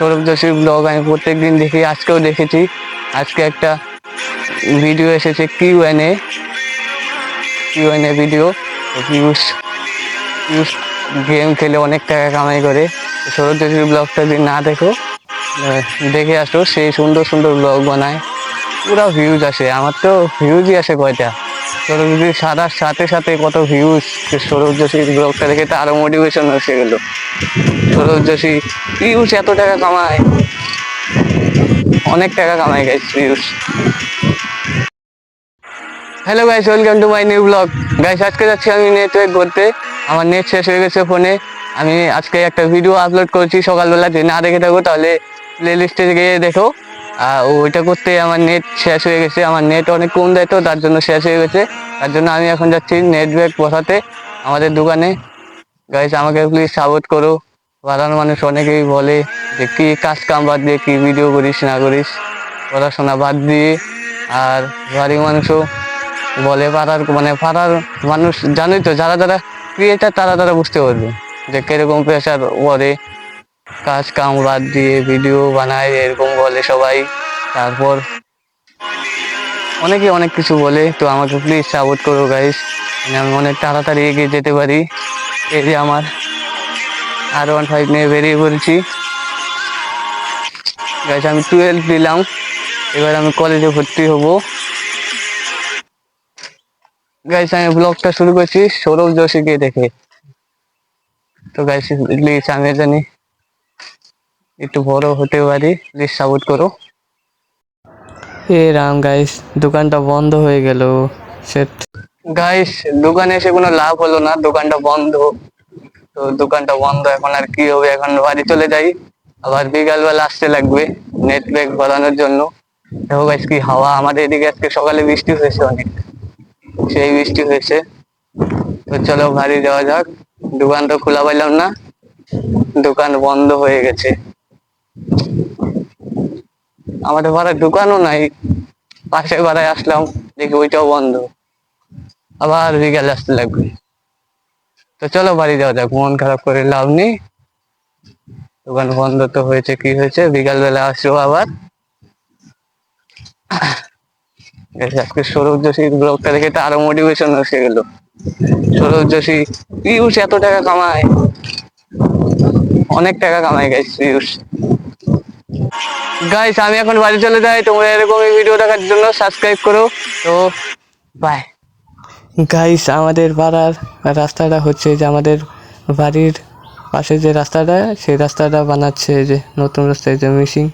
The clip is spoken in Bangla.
সৌরভ যোশীর ব্লগ আমি প্রত্যেক দিন দেখি, আজকেও দেখেছি। আজকে একটা ভিডিও এসেছে Q N A Q N A video Piyush Piyush game খেলে অনেক টাকা কামাই করে। সৌরভ যোশীর ব্লগটা যদি না দেখো দেখে আসো, সেই সুন্দর সুন্দর ব্লগ বানায়। পুরো ভিউজ আসে, আমার তো ভিউজই আসে কয়টা? সাথে সাথে কত ভিউজ ব্লগটা দেখে তো আরও মোটিভেশন গেলো। পিউষ এত টাকা কামায়। অনেক টাকা guys Piyush hello guys welcome to my new blog guys আজকে যাচ্ছি আমি নেটওয়ার্ক করতে। আমার নেট শেষ হয়ে গেছে ফোনে। আমি আজকে একটা ভিডিও আপলোড করছি সকালবেলা, যদি না দেখে থাকো তাহলে প্লে লিস্টে গিয়ে দেখো। আর ওইটা করতে আমার নেট শেষ হয়ে গেছে। আমার নেট অনেক কম দেয় তো, তার জন্য শেষ হয়ে গেছে। তার জন্য আমি এখন যাচ্ছি নেট ব্যাগ বসাতে আমাদের দোকানে। গাইস আমাকে প্লিজ সাপোর্ট করো। পাড়ার মানুষ অনেকেই বলে যে, কি কাজ কাম বাদ দিয়ে কী ভিডিও করিস, না করিস? পড়াশোনা বাদ দিয়ে। আর বাড়ির মানুষও বলে পাড়ার মানে পাড়ার মানুষ জানোই তো, যারা যারা ক্রিয়েটার তারা তারা বুঝতে পারবে যে, কীরকম প্রেশার পড়ে। কাজ কাম বাদ দিয়ে ভিডিও বানায়, এরকম বলে সবাই। তারপর অনেকে অনেক কিছু বলে, তো আমাকে প্লিজ সাপোর্ট করো গাইস আমি অনেক তাড়াতাড়ি এগিয়ে যেতে পারি। এই যে আমার আর ওয়ান ফাইভ নিয়ে বেরিয়ে পড়েছি। গাইস আমি টুয়েলভ দিলাম। এবার আমি কলেজে ভর্তি হব। গাইস আমি ব্লগটা শুরু করছি। সৌরভ যোশীকে দেখে। তো গাইস প্লিজ আমি জানি একটু বড় হতে পারি প্লিজ সাপোর্ট করো। এ রাম গাইস দোকানটা বন্ধ হয়ে গেল। সেট গাইস দোকানে এসে কোনো লাভ হলো না দোকানটা বন্ধ। তো দোকানটা বন্ধ এখন আর কি হবে এখন বাড়ি চলে যাই। আবার বিকাল বেলা আসতে লাগবে নেট প্যাক ভরানোর জন্য। দেখো গাইস কি হাওয়া আমাদের এদিকে আজকে সকালে বৃষ্টি হয়েছে অনেক। সেই বৃষ্টি হয়েছে। তো চলো বাড়ি যাওয়া যাক। দোকান তো খোলা পাইলাম না। দোকান বন্ধ হয়ে গেছে। আমাদের পাড়ায় দোকানও নাই। পাশে পাড়ায় আসলাম, দেখি ওইটাও বন্ধ। আবার বিকালে আসতে লাগবে। তো চলো বাড়ি যাওয়া যাক, মন খারাপ করে লাভ নেই। দোকান বন্ধ তো হয়েছে, কি হয়েছে? বিকাল বেলা আসব আবার। আজকে সৌরভ যোশীর ব্লগটা দেখে তো আরও মোটিভেশন এসে গেল। সৌরভ যোশী, পিউষ এত টাকা কামায়। অনেক টাকা কামায় গেছে পিউষ। গাইস আমি এখন বাড়ি চলে যাই। তোমরা এরকমই ভিডিও দেখার জন্য সাবস্ক্রাইব করো। তো বাই গাইস আমাদের পাড়ার রাস্তাটা হচ্ছে যে আমাদের বাড়ির পাশে যে রাস্তাটা, সেই রাস্তাটা বানাচ্ছে যে নতুন রাস্তায় যে মিশিং